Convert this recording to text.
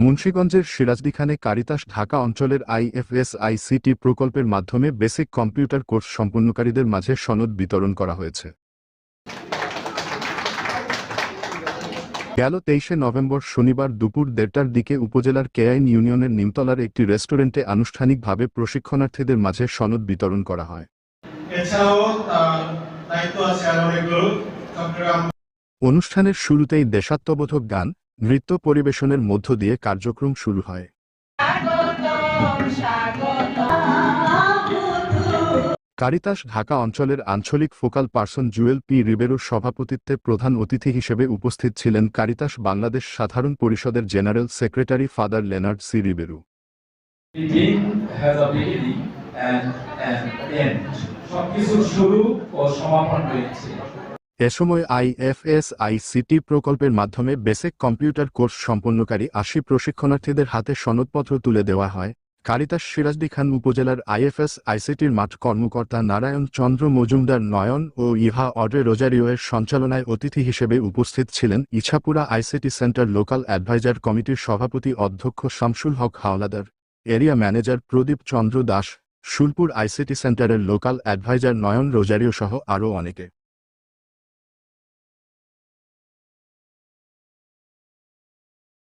মুন্সীগঞ্জের সিরাজদিখানে কারিতাস ঢাকা অঞ্চলের IFS ICT প্রকল্পের মাধ্যমে বেসিক কম্পিউটার কোর্স সম্পন্নকারীদের মাঝে সনদ বিতরণ করা হয়েছে। গেল তেইশে নভেম্বর শনিবার দুপুর দেড়টার দিকে উপজেলার কেআইন ইউনিয়নের নিমতলার একটি রেস্টুরেন্টে আনুষ্ঠানিকভাবে প্রশিক্ষণার্থীদের মাঝে সনদ বিতরণ করা হয়। এছাড়াও দায়িত্ব আছে অনুষ্ঠানের শুরুতেই দেশাত্মবোধক গান নৃত্য পরিবেশনের মধ্য দিয়ে কার্যক্রম শুরু হয়। কারিতাস ঢাকা অঞ্চলের আঞ্চলিক ফোকাল পার্সন জুয়েল পি রিবেরোর সভাপতিত্বে প্রধান অতিথি হিসেবে উপস্থিত ছিলেন কারিতাস বাংলাদেশ সাধারণ পরিষদের general secretary father Leonard C Rebeiro. সবকিছুর শুরু ও সমাপন রয়েছে। এ সময় আইএফএস আইসিটি প্রকল্পের মাধ্যমে বেসিক কম্পিউটার কোর্স সম্পন্নকারী আশি প্রশিক্ষণার্থীদের হাতে সনদপত্র তুলে দেওয়া হয়। কারিতাস সিরাজদি খান উপজেলার আইএফএস আইসিটির মাঠ কর্মকর্তা নারায়ণ চন্দ্র মজুমদার নয়ন ও ইভা অড্রে রোজারিওয়ের সঞ্চালনায় অতিথি হিসেবে উপস্থিত ছিলেন Ichhapura ICT centre local adviser কমিটির সভাপতি অধ্যক্ষ Shamsul Haque Howlader, area manager Pradip Chandra Das, Shulpur ICT সেন্টারের লোকাল অ্যাডভাইজার নয়ন রোজারিও সহ আরও অনেকে।